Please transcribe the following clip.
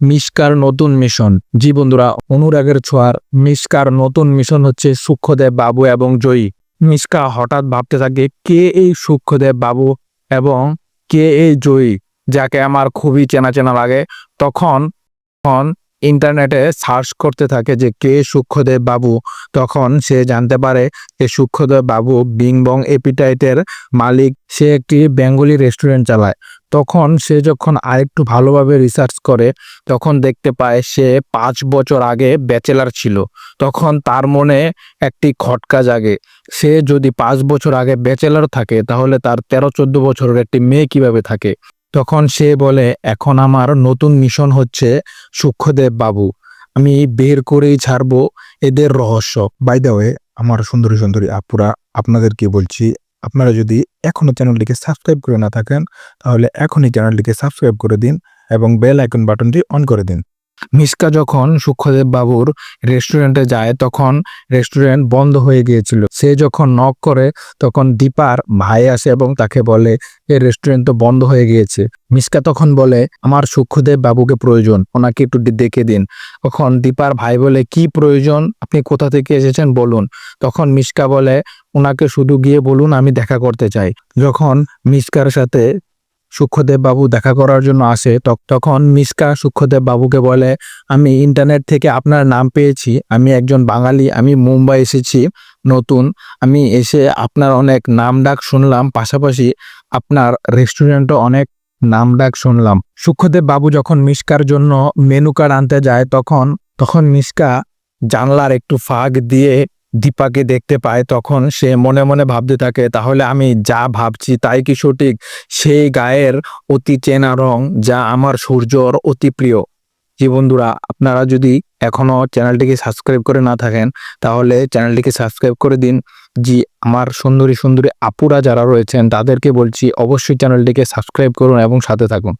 মিসকার নতুন মিশন। জি বন্ধুরা, অনুরাগের ছোঁয়ার মিসকার নতুন মিশন হচ্ছে সূক্ষ্মদেব বাবু এবং জয়ী। মিসকা হঠাৎ ভাবতে থাকে, কে এই সূক্ষ্মদেব বাবু এবং কে এই জয়ী? যাকে আমার খুবই চেনা চেনা লাগে। তখন তখন ইন্টারনেটে সার্চ করতে থাকে যে কে সূক্ষ্মদেব বাবু, তখন সে জানতে পারে যে সূক্ষ্মদেব বাবু বিংবং এপিটাইটের মালিক। সে একটি বেঙ্গলি রেস্টুরেন্ট চালায়। তখন সে যখন আরেকটু ভালোভাবে রিসার্চ করে, তখন দেখতে পায় সে পাঁচ বছর আগে ব্যাচেলার ছিল। তখন তার মনে একটি খটকা জাগে। সে যদি পাঁচ বছর আগে ব্যাচেলার থাকে, তাহলে তার তেরো চোদ্দ বছরের একটি মেয়ে কীভাবে থাকে? তখন সে বলে, এখন আমার নতুন মিশন হচ্ছে সূক্ষ্মদেব বাবু। আমি বের করেই ছাড়বো এদের রহস্য। বাই দ্য ওয়ে আমার সুন্দরী সুন্দরী আপুরা, আপনাদেরকে বলছি, আপনারা যদি এখনও চ্যানেলটিকে সাবস্ক্রাইব করে না থাকেন, তাহলে এখনই চ্যানেলটিকে সাবস্ক্রাইব করে দিন এবং বেল আইকন বাটনটি অন করে দিন। মিসকা যখন সূক্ষ্মদেব বাবুর রেস্টুরেন্টে যায়, তখন রেস্টুরেন্ট বন্ধ হয়ে গিয়েছিল। সে যখন নক করে, তখন দীপার ভাই আসে এবং তাকে বলে, এই রেস্টুরেন্ট তো বন্ধ হয়ে গিয়েছে। মিসকা তখন বলে, আমার সূক্ষ্মদেব বাবুকে প্রয়োজন, ওনাকে একটু ডেকে দিন। তখন দীপার ভাই বলে, কি প্রয়োজন? আপনি কোথা থেকে এসেছেন? বলুন। তখন মিসকা বলে, ওনাকে শুধু গিয়ে বলুন, আমি দেখা করতে চাই। যখন মিসকার সাথে সূক্ষ্মদেব বাবু দেখা করার জন্য আসে, তখ- তখন মিসকা সূক্ষ্মদেব বাবুকে বলে, আমি ইন্টারনেট থেকে আপনার নাম পেয়েছি, আমি একজন বাঙালি, আমি মুম্বাই এসেছি, নতুন, আমি এসে আপনার অনেক নাম ডাক শুনলাম, পাশাপাশি আপনার রেস্টুরেন্টও অনেক নাম ডাক শুনলাম। সূক্ষ্মদেব বাবু যখন মিসকার জন্য মেনু কার্ড আনতে যায়, তখন তখন মিসকা জানলার একটু ফাঁক দিয়ে দীপাকে দেখতে পায়, তখন সে মনে মনে ভাবতে থাকে, তাহলে আমি যা ভাবছি তাই কি সঠিক? সেই গায়ের অতি চেনা রং যা আমার সূর্যর অতি প্রিয়। জি বন্ধুরা, আপনারা যদি এখনও চ্যানেলটিকে সাবস্ক্রাইব করে না থাকেন, তাহলে চ্যানেলটিকে সাবস্ক্রাইব করে দিন। জি, আমার সুন্দরী সুন্দরী আপুরা যারা রয়েছেন, তাদেরকে বলছি, অবশ্যই চ্যানেলটিকে সাবস্ক্রাইব করুন এবং সাথে থাকুন।